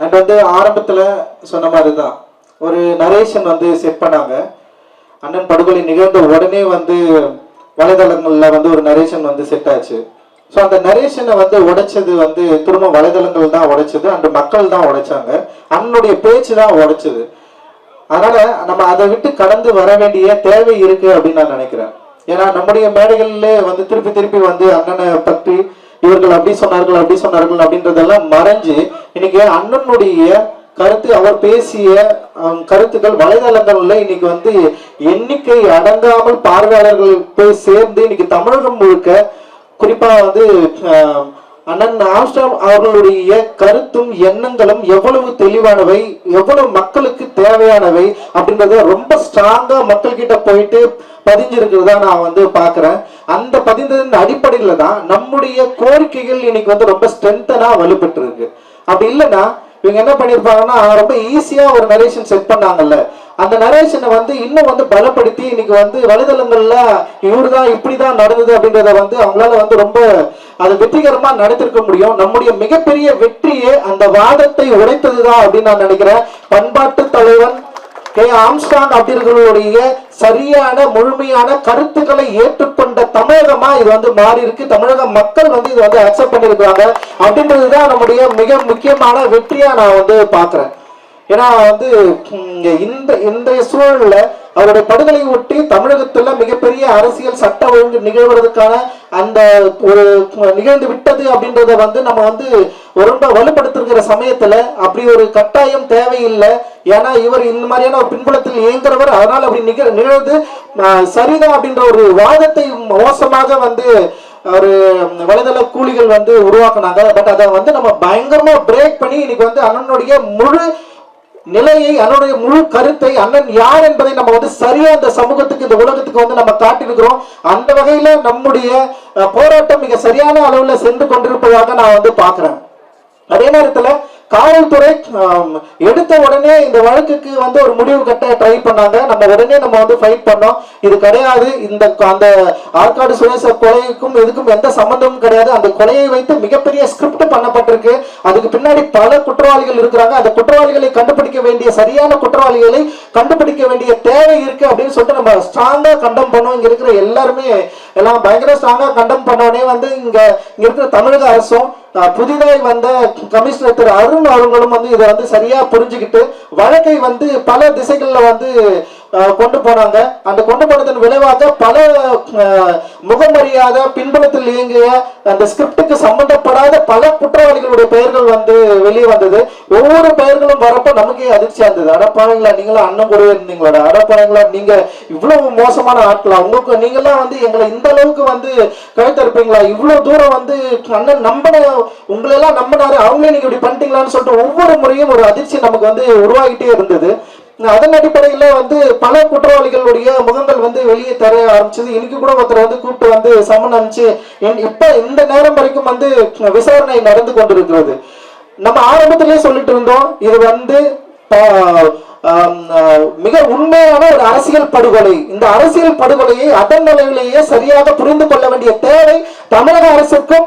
And வந்து ஆரம்பத்துல சொன்ன மாதிரி தான் ஒரு நரேஷன் வந்து செட் பண்ணாங்க. அண்ணன் படுகொலை நிகழ்ந்த உடனே வந்து வலைதளங்கள்ல வந்து ஒரு நரேஷன் வந்து செட் ஆச்சு. ஸோ அந்த நரேஷனை வந்து உடைச்சது வந்து திரும்ப வலைதளங்கள் தான் உடைச்சது. அண்ட் மக்கள் தான் உடைச்சாங்க. அண்ணனுடைய பேச்சு தான் உடைச்சது. அதனால நம்ம அதை விட்டு கடந்து வர வேண்டிய தேவை இருக்கு அப்படின்னு நான் நினைக்கிறேன். ஏன்னா நம்முடைய மேடைகள்ல வந்து திருப்பி திருப்பி வந்து அண்ணனை பற்றி இவர்கள் அப்படி சொன்னார்கள் அப்படி சொன்னார்கள் அப்படின்றதெல்லாம் மறைஞ்சு இன்னைக்கு அண்ணனுடைய கருத்து அவர் பேசிய கருத்துக்கள் வலைதளங்கள்ல இன்னைக்கு வந்து எண்ணிக்கை அடங்காமல் பார்வையாளர்கள் போய் சேர்ந்து இன்னைக்கு தமிழகம் முழுக்க குறிப்பா வந்து அஹ், அண்ணன் ஆம்ஸ்டாம் அவர்களுடைய கருத்தும் எண்ணங்களும் எவ்வளவு தெளிவானவை எவ்வளவு மக்களுக்கு தேவையானவை அப்படின்றத ரொம்ப ஸ்ட்ராங்கா மக்கள் கிட்ட போயிட்டு பதிஞ்சிருக்கிறதா நான் வந்து பாக்குறேன். அந்த பதிந்ததின் அடிப்படையில தான் நம்முடைய கோரிக்கைகள் இன்னைக்கு வந்து ரொம்ப ஸ்ட்ரென்தனா வலுப்பெற்று இருக்கு அப்படி இல்லைன்னா இவங்க என்ன பண்ணியிருப்பாங்கன்னா ரொம்ப ஈஸியாக ஒரு நரேஷன் செட் பண்ணாங்கல்ல. அந்த நரேஷனை வந்து இன்னும் வந்து பலப்படுத்தி இன்னைக்கு வந்து வலைதளங்கள்ல இப்படி தான் நடந்தது அப்படின்றத வந்து அவங்களால வந்து ரொம்ப அது வெற்றிகரமாக நடத்திருக்க முடியும். நம்முடைய மிகப்பெரிய வெற்றியே அந்த வாதத்தை உடைத்ததுதான் அப்படின்னு நான் நினைக்கிறேன். பண்பாட்டு தலைவன் கே ஆம்ஸ்டாங் அப்படிங்களுடைய சரியான முழுமையான கருத்துக்களை ஏற்றுக்கொண்ட தமிழகமா இது வந்து மாறி இருக்கு தமிழக மக்கள் வந்து இது வந்து அக்செப்ட் பண்ணிருக்காங்க அப்படின்றதுதான் நம்முடைய மிக முக்கியமான வெற்றியா நான் வந்து பாக்குறேன் ஏன்னா வந்து இந்த இந்த இன்றைய சூழல்ல அவருடைய படுகொலை ஒட்டி தமிழகத்துல மிகப்பெரிய அரசியல் சட்ட ஒழுங்கு நிகழ்வதற்கான அந்த ஒரு நிகழ்ந்து விட்டது அப்படின்றத வந்து நம்ம வந்து ரொம்ப வலுப்படுத்திருக்கிற சமயத்துல அப்படி ஒரு கட்டாயம் தேவையில்லை. ஏன்னா இவர் இந்த மாதிரியான ஒரு பின்புலத்தில் இயங்குறவர் அதனால அப்படி நிக நிகழ்ந்து சரிதான் அப்படின்ற ஒரு வாதத்தை மோசமாக வந்து ஒரு வலைதள கூலிகள் வந்து உருவாக்குனாங்க. பட் அதை வந்து நம்ம பயங்கரமா பிரேக் பண்ணி இன்னைக்கு வந்து அண்ணனுடைய முழு நிலையை அண்ணனுடைய முழு கருத்தை அண்ணன் யார் என்பதை நம்ம வந்து சரியா இந்த சமூகத்துக்கு இந்த உலகத்துக்கு வந்து நம்ம காட்டியிருக்கிறோம். அந்த வகையில நம்முடைய போராட்டம் மிக சரியான அளவுல சென்று கொண்டிருப்பதாக நான் வந்து பாக்குறேன் அதே நேரத்துல காவல்துறை எடுத்த உடனே இந்த வழக்குக்கு வந்து ஒரு முடிவு கட்ட ட்ரை பண்ணாங்க. நம்ம உடனே நம்ம வந்து ஃபைட் பண்ணோம். இது கிடையாது. இந்த அந்த ஆற்காடு சுரேச கொலைக்கும் இதுக்கும் எந்த சம்பந்தமும் கிடையாது. அந்த கொலையை வைத்து மிகப்பெரிய ஸ்கிரிப்ட் பண்ணப்பட்டிருக்கு. அதுக்கு பின்னாடி பல குற்றவாளிகள் இருக்கிறாங்க. அந்த குற்றவாளிகளை கண்டுபிடிக்க வேண்டிய சரியான குற்றவாளிகளை கண்டுபிடிக்க வேண்டிய தேவை இருக்கு அப்படின்னு சொல்லிட்டு நம்ம ஸ்ட்ராங்கா கண்டம் பண்ணோம். இங்க இருக்கிற எல்லாருமே எல்லாம் பயங்கர ஸ்ட்ராங்கா கண்டம் பண்ணோடனே வந்து இங்க இங்கே இருக்கிற தமிழக அரசும் அஹ், புதிதாய் வந்த கமிஷனர் திரு அருண் அவர்களும் வந்து இதை வந்து சரியா புரிஞ்சுக்கிட்டு வழக்கை வந்து பல திசைகள்ல வந்து கொண்டு போனாங்க அந்த கொண்டு போனதன் விளைவாக பல முகமறியாத பின்புலத்தில் இயங்கிய அந்த ஸ்கிரிப்டுக்கு சம்பந்தப்படாத பல குற்றவாளிகளுடைய பெயர்கள் வந்து வெளியே வந்தது. ஒவ்வொரு பெயர்களும் வரப்ப நமக்கே அதிர்ச்சியா இருந்தது அடப்பாங்களா நீங்களும் அண்ணன் கூட இருந்தீங்களா அடப்பாங்களா நீங்க இவ்வளவு மோசமான ஆட்களா. உங்களுக்கு நீங்களாம் வந்து எங்களை இந்த அளவுக்கு வந்து கழுத்தறுப்பீங்களா? இவ்வளவு தூரம் வந்து அண்ணன் நம்பின உங்களை எல்லாம் நம்பினாரு. அவங்களே நீங்க இப்படி பண்ணிட்டீங்களான்னு சொல்லிட்டு ஒவ்வொரு முறையும் ஒரு அதிர்ச்சி நமக்கு வந்து உருவாகிட்டே இருந்தது. அதன் அடிப்படையில வந்து பல குற்றவாளிகளுடைய முகங்கள் வந்து வெளியே தர ஆரம்பிச்சது. இன்னைக்கு கூட ஒருத்தர் வந்து கூப்பிட்டு வந்து சம்மன் அனுப்பிச்சு இப்ப இந்த நேரம் வரைக்கும் வந்து விசாரணை நடந்து கொண்டிருக்கிறது. நம்ம ஆரம்பத்திலேயே சொல்லிட்டு இருந்தோம் இது வந்து ஆஹ், மிக உண்மையான ஒரு அரசியல் படுகொலை. இந்த அரசியல் படுகொலையை அதன் நிலையிலேயே சரியாக புரிந்து கொள்ள வேண்டிய தேவை தமிழக அரசுக்கும்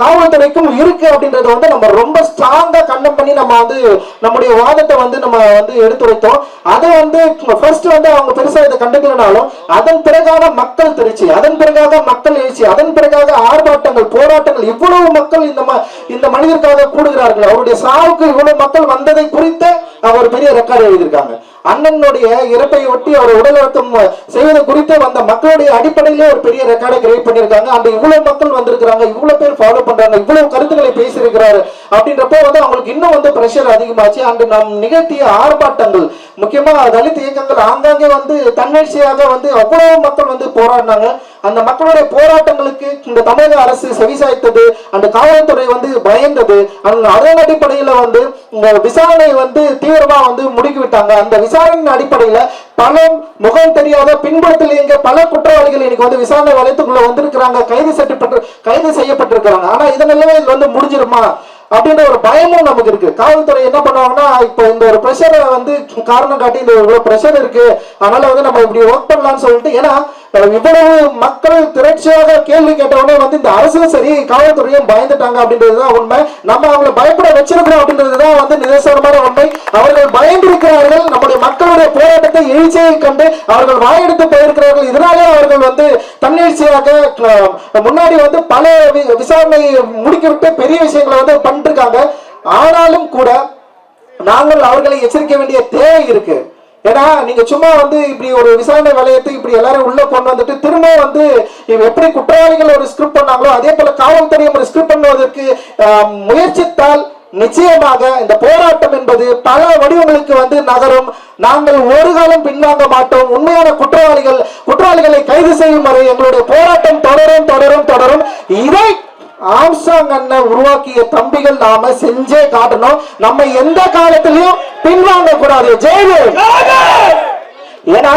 காவல்துறைக்கும் இருக்கு அப்படின்றத வந்து நம்ம ரொம்ப ஸ்ட்ராங்கா கண்டம் பண்ணி நம்ம வந்து நம்முடைய வாதத்தை வந்து நம்ம வந்து எடுத்துரைத்தோம். அதை வந்து ஃபர்ஸ்ட் வந்து அவங்க பெருசா இதை கண்டுக்கலனாலும் அதன் பிறகாக மக்கள் திருச்சி அதன் பிறகாக மக்கள் எழுச்சி அதன் பிறகாக ஆர்ப்பாட்டங்கள் போராட்டங்கள் இவ்வளவு மக்கள் இந்த ம- இந்த மனிதருக்காக கூடுகிறார்கள். அவருடைய சாவுக்கு இவ்வளவு மக்கள் வந்ததை குறித்து ஒரு பெரிய ரெக்கார்டு எழுதியிருக்காங்க. அண்ணனுடைய இறப்பை ஒட்டி அவர் உடல் அழுத்தம் செய்வது குறித்து வந்த மக்களுடைய அடிப்படையிலே ஒரு பெரிய ரெக்கார்டை கிரியேட் பண்ணியிருக்காங்க. அந்த இவ்வளவு மக்கள் வந்திருக்கிறாங்க இவ்வளவு பேர் ஃபாலோ பண்றாங்க இவ்வளவு கருத்துக்களை பேசியிருக்கிறாரு அப்படின்றப்போ வந்து அவங்களுக்கு இன்னும் வந்து பிரஷர் அதிகமாச்சு. அன்று நம் நிகழ்த்திய ஆர்ப்பாட்டங்கள் முக்கியமா தலித் இயக்கங்கள் ஆங்காங்கே வந்து தன்னெழுச்சியாக வந்து அவ்வளவு மக்கள் வந்து போராடினாங்க. அந்த மக்களுடைய போராட்டங்களுக்கு இந்த தமிழக அரசு செவிசாய்த்தது. அந்த காவல்துறை வந்து பயந்தது. அந்த அதன் அடிப்படையில வந்து இந்த விசாரணை வந்து தீவிரமா வந்து முடுக்கி விட்டாங்க அந்த விசாரணையின் அடிப்படையில பல முகம் தெரியாத பின்புலத்தில் இயங்க பல குற்றவாளிகள் இன்னைக்கு வந்து விசாரணை வளையத்துக்குள்ள வந்திருக்கிறாங்க. கைது செய்யப்பட்டு கைது செய்யப்பட்டிருக்கிறாங்க. ஆனா இதன் நிலைமை இது வந்து முடிஞ்சிருமா? அப்படின்ற ஒரு பயமும் நமக்கு இருக்கு. காவல்துறை என்ன பண்ணுவாங்கன்னா இப்போ இந்த ஒரு ப்ரெஷரை வந்து காரணம் காட்டி இந்த இவ்வளவு ப்ரெஷர் இருக்கு. அதனால வந்து நம்ம இப்படி ஒர்க் பண்ணலாம்னு சொல்லிட்டு ஏன்னா இவ்வளவு மக்கள் திரட்சியாக கேள்வி கேட்டவுடனே வந்து இந்த அரசும் சரி காவல்துறையும் பயந்துட்டாங்க அப்படின்றது தான் உண்மை. நம்ம அவங்களை பயப்பட வச்சிருக்கிறோம் அப்படின்றது தான் வந்து நிதர்சனமான உண்மை. அவர்கள் பயந்திருக்கிறார்கள். நம்முடைய மக்களுடைய போராட்டத்தை எழுச்சியை கண்டு அவர்கள் வாயெடுத்து போயிருக்கிறார்கள். இதனாலே அவர்கள் வந்து தன்னெழுச்சியாக முன்னாடி வந்து பல வி- விசாரணை முடிக்கிவிட்டு பெரிய விஷயங்களை வந்து பண்ணிருக்காங்க ஆனாலும் கூட நாங்கள் அவர்களை எச்சரிக்க வேண்டிய தேவை இருக்கு. ஏன்னா நீங்க சும்மா வந்து இப்படி ஒரு விசாரணை வளையத்தை இப்படி எல்லாரும் உள்ள கொண்டு வந்துட்டு திரும்ப வந்து எப்படி குற்றவாளிகள் ஒரு ஸ்கிரிப்ட் பண்ணாங்களோ அதே போல காவல்துறையும் ஒரு ஸ்கிரிப்ட் பண்ணுவதற்கு முயற்சித்தால் நிச்சயமாக இந்த போராட்டம் என்பது பல வடிவங்களுக்கு வந்து நகரும். நாங்கள் ஒரு காலம் பின்வாங்க மாட்டோம். உண்மையான குற்றவாளிகள் குற்றவாளிகளை கைது செய்யும் வரை எங்களுடைய போராட்டம் தொடரும் தொடரும் தொடரும். இதை ஆம்சாங் அண்ணன் உருவாக்கிய தம்பிகள் நாம செஞ்சே காட்டணும். நம்ம எந்த காலத்திலையும் பின்வாங்க கூடாது. ஜெயவே ஏன்னா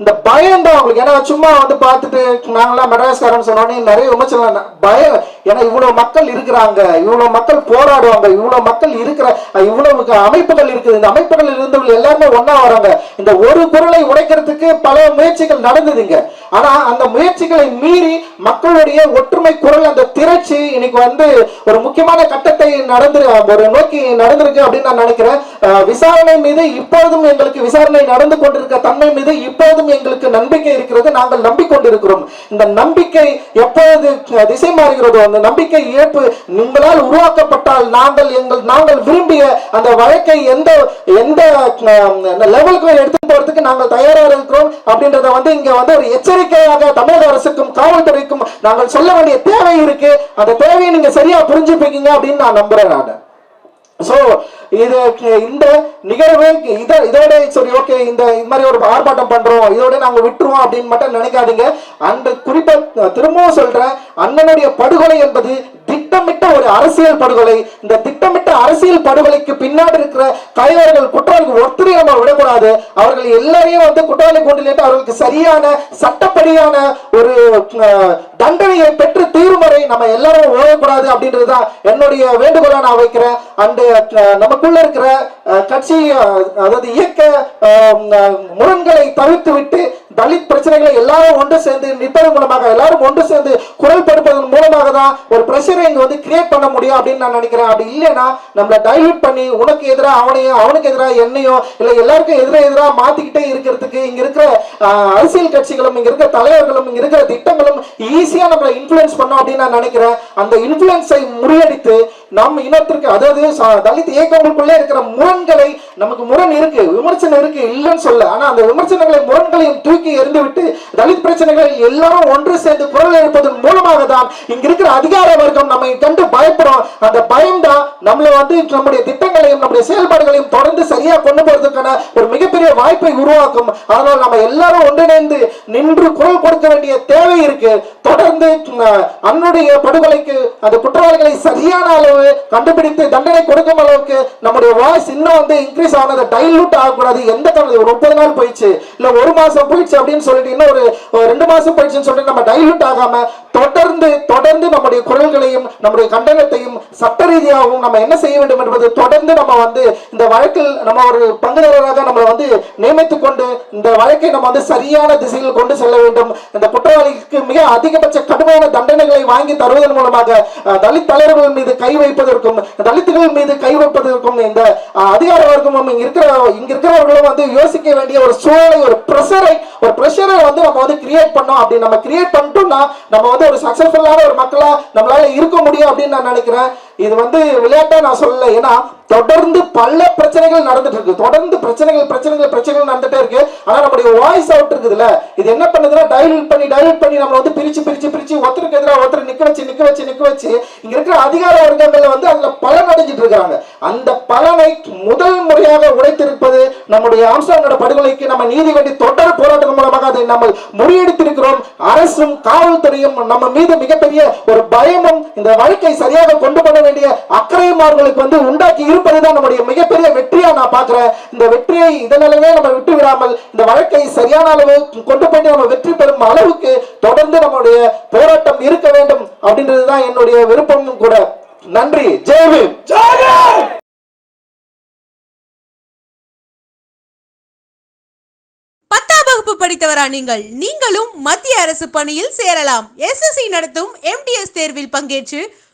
இந்த பயம் தான் அவங்களுக்கு ஏன்னா சும்மா வந்து பார்த்துட்டு நாங்களாம் மெட்ராஸ்காரன் சொன்னோன்னே நிறைய விமர்சனம் பயம். ஏன்னா இவ்வளவு மக்கள் இருக்கிறாங்க. இவ்வளவு மக்கள் போராடுவாங்க. இவ்வளவு மக்கள் இருக்கிற இவ்வளவு அமைப்புகள் இருக்குது. இந்த அமைப்புகள் இருந்தவங்க எல்லாருமே ஒன்றா வராங்க. இந்த ஒரு குரலை உடைக்கிறதுக்கு பல முயற்சிகள் நடந்ததுங்க. ஆனா அந்த முயற்சிகளை மீறி மக்களுடைய ஒற்றுமை குரல் அந்த திரட்சி இன்னைக்கு வந்து ஒரு முக்கியமான கட்டத்தை நடந்து ஒரு நோக்கி நடந்திருக்கு அப்படின்னு நான் நினைக்கிறேன். விசாரணை மீது இப்பொழுதும் எங்களுக்கு விசாரணை நடந்து கொண்டிருக்க தன்மை மீது இப்பொழுதும் எங்களுக்கு நம்பிக்கை இருக்கிறது. நாங்கள் நம்பிக்கொண்டிருக்கிறோம். இந்த நம்பிக்கை எப்பொழுது திசை மாறுகிறதோ அந்த நம்பிக்கை இழப்பு உங்களால் உருவாக்கப்பட்டால் நாங்கள் எங்கள் நாங்கள் விரும்பிய அந்த வழக்கை எந்த எந்த லெவலுக்கு எடுத்து போறதுக்கு நாங்கள் தயாராக இருக்கிறோம். அப்படின்றத வந்து இங்க வந்து ஒரு எச்சரிக்கையாக தமிழக அரசுக்கும் காவல்துறைக்கும் நாங்கள் சொல்ல வேண்டிய தேவை இருக்கு. அந்த தேவையை நீங்க சரியா புரிஞ்சுப்பீங்க அப்படின்னு நான் நம்புறேன் நான் சோ இது இந்த நிகழ்வு இதை இதோட சரி ஓகே இந்த இது மாதிரி ஒரு ஆர்ப்பாட்டம் பண்றோம் இதோட நாங்க விட்டுருவோம் அப்படின்னு மட்டும் நினைக்காதீங்க. அந்த குறிப்பா திரும்பவும் சொல்றேன் அண்ணனுடைய படுகொலை என்பது திட்டமிட்ட ஒரு அரசியல் படுகொலை இந்த திட்டமிட்ட அரசியல் படுகொலைக்கு பின்னாடி இருக்கிற தலைவர்கள் குற்றவாளிகள் ஒருத்தரையும் நம்ம விடக்கூடாது? அவர்கள் எல்லாரையும் வந்து குற்றவாளி கொண்டு அவர்களுக்கு சரியான சட்டப்படியான ஒரு அஹ், தண்டனையை பெற்று தீரும் வரை நம்ம எல்லாரும் ஓடக்கூடாது அப்படின்றதுதான் என்னுடைய வேண்டுகோளா நான் வைக்கிறேன். அண்டு நமக்குள்ள இருக்கிற கட்சி அதாவது இயக்க முரண்களை தவிர்த்து விட்டு தலித் பிரச்சனைகளை எல்லாரும் ஒன்று சேர்ந்து நிற்பதன் மூலமாக எல்லாரும் ஒன்று சேர்ந்து குரல் படுப்பதன் மூலமாக தான் ஒரு பிரஷரை இங்க வந்து கிரியேட் பண்ண முடியும் அப்படின்னு நான் நினைக்கிறேன். அப்படி இல்லைன்னா நம்மளை டைல்யூட் பண்ணி உனக்கு எதிராக அவனையும் அவனுக்கு எதிராக என்னையும் இல்லை எல்லாருக்கும் எதிராக எதிராக மாத்திக்கிட்டே இருக்கிறதுக்கு இங்க இருக்கிற அரசியல் கட்சிகளும் இங்க இருக்கிற தலைவர்களும் இங்க இருக்கிற திட்டங்களும் ஈஸியா நம்மளை இன்ஃபுளுன்ஸ் பண்ணோம் அப்படின்னு நான் நினைக்கிறேன். அந்த இன்ஃபுளுன்ஸை முறியடித்து நம்ம இனத்திற்கு அதாவது தலித் இயக்கங்களுக்குள்ளே இருக்கிற முரண்களை நமக்கு முரண் இருக்கு விமர்சனம் இருக்கு இல்லைன்னு சொல்ல. ஆனா அந்த விமர்சனங்களை முரண்களையும் தூக்கி எறிந்து விட்டு தலித் பிரச்சனைகளை எல்லாரும் ஒன்று சேர்ந்து குரல் எழுப்பதன் மூலமாக தான் இங்க இருக்கிற அதிகார வர்க்கம் நம்மை கண்டு பயப்படும். அந்த பயம் தான் நம்மளை வந்து நம்முடைய திட்டங்களையும் நம்முடைய செயல்பாடுகளையும் தொடர்ந்து சரியா கொண்டு போறதுக்கான ஒரு மிகப்பெரிய வாய்ப்பை உருவாக்கும். அதனால் நம்ம எல்லாரும் ஒன்றிணைந்து நின்று குரல் கொடுக்க வேண்டிய தேவை இருக்கு. தொடர்ந்து அன்னுடைய படுகொலைக்கு அந்த குற்றவாளிகளை சரியான அளவு கண்டுபிடித்து தண்டனை கொடுக்கும் அளவுக்கு நம்முடைய வாய்ஸ் இன்னும் வந்து இன்க்ரீஸ் ஆனது டைலூட் ஆகக்கூடாது. எந்த காரணம் ஒரு முப்பது நாள் போயிடுச்சு. இல்ல ஒரு மாசம் போயிடுச்சு அப்படின்னு சொல்லிட்டு இன்னும் ஒரு ரெண்டு மாசம் போயிடுச்சுன்னு சொல்லிட்டு நம்ம டைலூட் ஆகாம தொடர்ந்து தொடர்ந்து நம்முடைய குரல்களையும் நம்முடைய கண்டனத்தையும் சட்ட ரீதியாகவும் நம்ம என்ன செய்ய வேண்டும் என்பது தொடர்ந்து நம்ம வந்து இந்த வழக்கில் நம்ம ஒரு பங்குதாரராக நம்மளை வந்து நியமித்துக் கொண்டு இந்த வழக்கை நம்ம வந்து சரியான திசையில் கொண்டு செல்ல வேண்டும். இந்த குற்றவாளிக்கு மிக அதிகபட்ச கடுமையான தண்டனைகளை வாங்கி தருவதன் மூலமாக தலித் தலைவர்கள் மீது கை வைப்பதற்கும் தலித்துகள் மீது கை வைப்பதற்கும் இந்த அதிகார வர்க்கமும் இங்க இருக்கிற இங்க இருக்கிறவர்களும் வந்து யோசிக்க வேண்டிய ஒரு சூழலை ஒரு ப்ரெஷரை ஒரு ப்ரெஷரை வந்து நம்ம வந்து கிரியேட் பண்ணோம். அப்படி நம்ம கிரியேட் பண்ணிட்டோம்னா நம்ம வந்து ஒரு சக்சஸ்ஃபுல்லான ஒரு மக்களா நம்மளால இருக்க முடியும் அப்படின்னு நான் நினைக்கிறேன். இது வந்து விளையாட்டா நான் சொல்லல. ஏன்னா தொடர்ந்து பல பிரச்சனைகள் நடந்துட்டு இருக்கு. தொடர்ந்து பிரச்சனைகள் பிரச்சனைகள் பிரச்சனைகள் நடந்துட்டே இருக்கு. ஆனா நம்முடைய வாய்ஸ் அவுட் இருக்குதுல்ல. இது என்ன பண்ணுதுன்னா டைலூட் பண்ணி டைலூட் பண்ணி நம்மள வந்து பிரிச்சு பிரிச்சு பிரிச்சு ஒருத்தருக்கு எதிராக ஒருத்தர் நிக்க வச்சு நிக்க வச்சு நிக்க வச்சு இங்க இருக்கிற அதிகார வர்க்கங்கள் வந்து அதுல பலன் அடைஞ்சிட்டு இருக்காங்க அந்த பலனை முதல் முறையாக உடைத்திருப்பது நம்முடைய ஆம்சாங்கோட படுகொலைக்கு நம்ம நீதி வேண்டி தொடர் போராட்டம் மூலமாக அதை நம்ம முறியடித்திருக்கிறோம். அரசும் காவல்துறையும் நம்ம மீது மிகப்பெரிய ஒரு பயமும் இந்த வழக்கை சரியாக கொண்டு போக வேண்டிய அக்கறையும் அவர்களுக்கு வந்து உண்டாக்கி இருப்பதுதான் நம்முடைய மிகப்பெரிய வெற்றியா நான் பார்க்கிறேன். இந்த வெற்றியை இதனாலவே நம்ம விட்டு விடாமல் இந்த வழக்கை சரியான அளவு கொண்டு போயிட்டு நம்ம வெற்றி பெறும் அளவுக்கு தொடர்ந்து நம்முடைய போராட்டம் இருக்க வேண்டும் அப்படின்றதுதான் என்னுடைய விருப்பமும் கூட. நன்றி. ஜெயவீர் பத்தாம் வகுப்பு படித்தவரா நீங்கள்? நீங்களும் மத்திய அரசு பணியில் சேரலாம். எஸ்எஸ்சி நடத்தும் எம்டிஎஸ் தேர்வில் பங்கேற்று